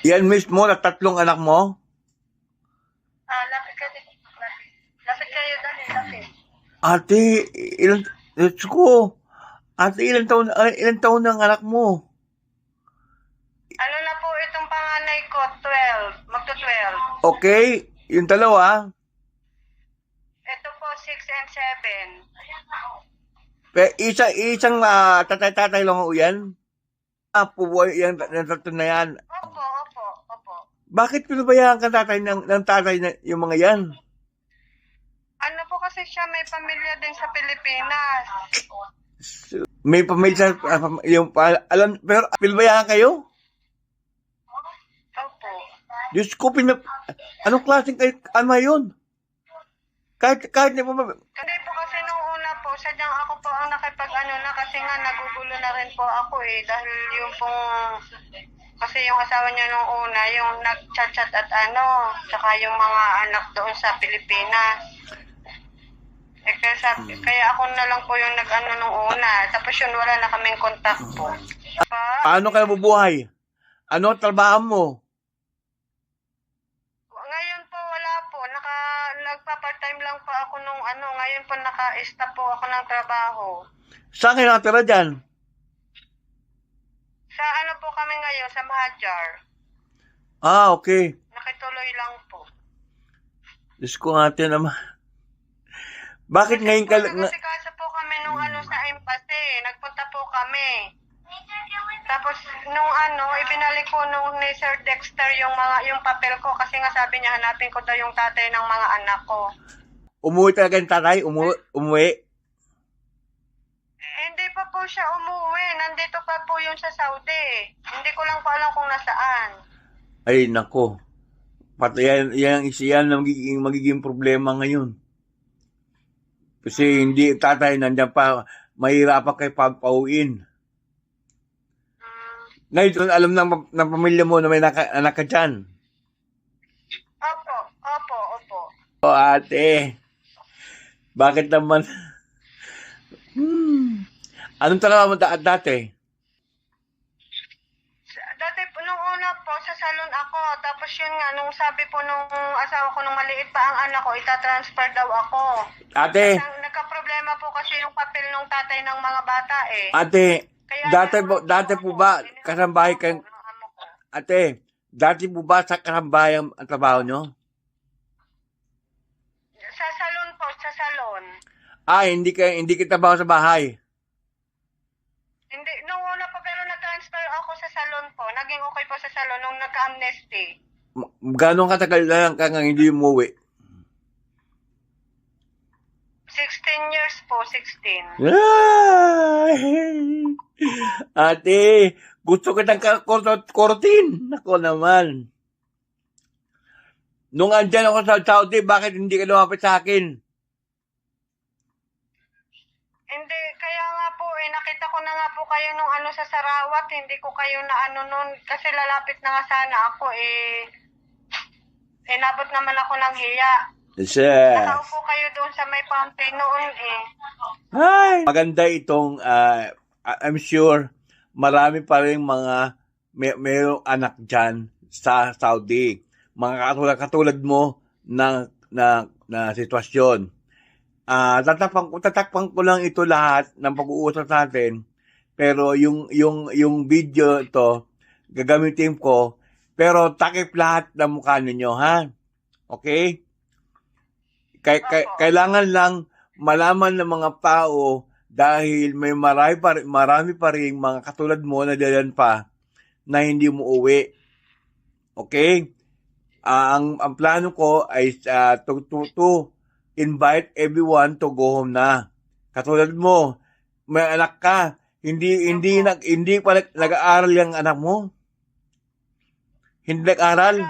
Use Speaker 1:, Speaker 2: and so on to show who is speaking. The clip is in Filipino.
Speaker 1: Yan mismo na tatlong anak mo?
Speaker 2: Ah, lapit ka din. Lapit. Lapit kayo dali, lapit.
Speaker 1: Ate, ilan, Diyos ko. Ate, ilan taon, ah, ilan taon ng anak mo?
Speaker 2: Ano na po itong panganay ko? 12. Magto-12.
Speaker 1: Okay, yung dalawa.
Speaker 2: Ito po, 6 and 7.
Speaker 1: Pe, isa, isang ah, tatay-tatay lang ho yan. Ah, puboy, yan, yung tatlo na yan.
Speaker 2: Opo.
Speaker 1: Bakit pinabayaan ka tatay ng, ng tatay na, yung mga yan?
Speaker 2: Ano po kasi siya, may pamilya din sa Pilipinas.
Speaker 1: May pamilya, pam- yung, alam, pero pinabayaan kayo?
Speaker 2: Opo.
Speaker 1: Diyos ko, pinap... Anong klaseng kay ama yun? Kahit, kahit di pa ma-
Speaker 2: Hindi po kasi nung una po, sadyang ako po ang nakipag ano na kasi nga nagugulo na rin po ako eh. Dahil yung pong, kasi yung asawa niya nung una, yung nag-chat-chat at ano, tsaka yung mga anak doon sa Pilipinas. Eh, kaya, sabi, kaya ako na lang po yung nag-ano nung una. Tapos yun, wala na kaming contact po. Pa,
Speaker 1: Paano ka nabubuhay? Ano trabaho mo?
Speaker 2: ngayon po wala po. Naka, nagpa-part-time lang po ako nung ano. Ngayon po naka-stop po ako ng trabaho.
Speaker 1: Saan kayo nakatira dyan?
Speaker 2: Kami ngayon, sa Mahajar.
Speaker 1: Ah, okay.
Speaker 2: Nakituloy lang po.
Speaker 1: Diyos ko ate naman. Bakit ngayon ka...
Speaker 2: Kasi kasi po kami nung ano sa embassy. Nagpunta po kami. Tapos nung ano, ibinalik ko nung ni Sir Dexter yung mga yung papel ko kasi nga sabi niya hanapin ko daw yung tatay ng mga anak ko.
Speaker 1: umuwi talaga yung tatay? Umuwi? umuwi?
Speaker 2: Po siya umuwi. Nandito pa po yun sa Saudi. Hindi ko lang po alam kung nasaan.
Speaker 1: Ay, nako. Pati yan, yan, yan ang magiging, magiging problema ngayon. Kasi hindi tatay nandiyan pa, mahirapan kay pagpauin.
Speaker 2: Hmm.
Speaker 1: Ngayon, alam ng, ng pamilya mo na may naka, anak ka dyan.
Speaker 2: Opo, opo, opo.
Speaker 1: O ate, bakit naman? Hmm. Anong trabaho mo da- dati?
Speaker 2: Dati po, nung una po, sa salon ako. Tapos yun nga, nung sabi po nung asawa ko, nung maliit pa ang anak ko, itatransfer daw ako.
Speaker 1: Ate,
Speaker 2: Nang, nagka-problema po kasi yung papel ng tatay ng mga bata eh.
Speaker 1: ate,
Speaker 2: Kaya
Speaker 1: dati po, dati po ba, kasambahay
Speaker 2: po
Speaker 1: kayo,
Speaker 2: ako, nahamo ko.
Speaker 1: ate, dati po ba sa kasambahay ang, ang trabaho nyo?
Speaker 2: Sa salon po, sa salon.
Speaker 1: Ah, hindi ka, hindi kita trabaho sa bahay.
Speaker 2: Hindi, nung una po pero na-transfer ako sa salon po. Naging okay po sa salon nung nagka-amnesty.
Speaker 1: Gano'ng katagal na lang ka nga hindi umuwi?
Speaker 2: 16 years po, 16.
Speaker 1: Ay! Ate, gusto kitang kortin. Nako naman. Nung andyan ako sa Saudi, bakit hindi ka lumapit sa akin?
Speaker 2: Hindi, kaya nga po eh, nakita ko na nga po kayo nung ano sa Sarawat, hindi ko kayo na ano nun, kasi lalapit na nga sana ako eh. Eh, nabot naman ako ng hiya.
Speaker 1: Yes.
Speaker 2: Nakaupo kayo doon sa may fountain noon eh.
Speaker 1: Hi! Maganda itong, ah, I'm sure, marami pa rin mga may, mayroong anak dyan sa Saudi. Mga katulad, katulad mo na, na, na sitwasyon. Ah, tatakpan tatakpan ko lang ito lahat ng pag-uusap natin. Pero yung yung yung video ito gagamitin ko pero takip lahat ng mukha ninyo ha. Okay? Kay, kay, kailangan lang malaman ng mga tao dahil may marami pa, marami pa rin mga katulad mo na diyan pa na hindi mo uwi. Okay? Ah, ang ang plano ko ay uh, to, to, to invite everyone to go home na. Katulad mo, may anak ka, hindi hindi nag hindi pa nag- nag-aaral yung anak mo. Hindi nag-aral.